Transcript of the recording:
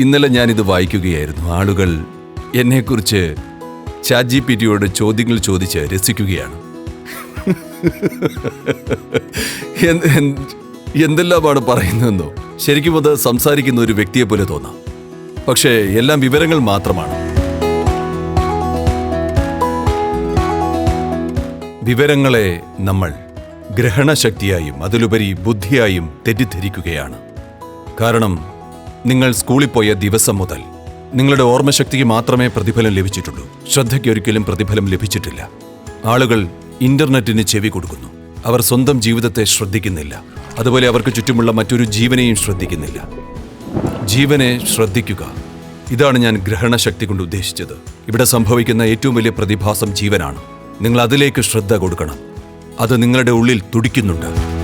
ഇന്നലെ ഞാനിത് വായിക്കുകയായിരുന്നു. ആളുകൾ എന്നെക്കുറിച്ച് ചാറ്റ് ജി പി ടിയോട് ചോദ്യങ്ങൾ ചോദിച്ച് രസിക്കുകയാണ്. എന്ത്- എന്ത്- എന്തെല്ലാമാണ് പറയുന്നതെന്നോ? ശരിക്കും അത് സംസാരിക്കുന്ന ഒരു വ്യക്തിയെ പോലെ തോന്നാം. പക്ഷേ എല്ലാം വിവരങ്ങൾ മാത്രമാണ്. വിവരങ്ങളെ നമ്മൾ ഗ്രഹണശക്തിയായും അതിലുപരി ബുദ്ധിയായും തെറ്റിദ്ധരിക്കുകയാണ്. കാരണം നിങ്ങൾ സ്കൂളിൽ പോയ ദിവസം മുതൽ നിങ്ങളുടെ ഓർമ്മശക്തിക്ക് മാത്രമേ പ്രതിഫലം ലഭിച്ചിട്ടുള്ളൂ. ശ്രദ്ധയ്ക്ക് ഒരിക്കലും പ്രതിഫലം ലഭിച്ചിട്ടില്ല. ആളുകൾ ഇന്റർനെറ്റിന് ചെവി കൊടുക്കുന്നു. അവർ സ്വന്തം ജീവിതത്തെ ശ്രദ്ധിക്കുന്നില്ല. അതുപോലെ അവർക്ക് ചുറ്റുമുള്ള മറ്റൊരു ജീവനെയും ശ്രദ്ധിക്കുന്നില്ല. ജീവനെ ശ്രദ്ധിക്കുക. ഇതാണ് ഞാൻ ഗ്രഹണശക്തി കൊണ്ട് ഉദ്ദേശിച്ചത്. ഇവിടെ സംഭവിക്കുന്ന ഏറ്റവും വലിയ പ്രതിഭാസം ജീവനാണ്. നിങ്ങൾ അതിലേക്ക് ശ്രദ്ധ കൊടുക്കണം. അത് നിങ്ങളുടെ ഉള്ളിൽ തുടിക്കുന്നുണ്ട്.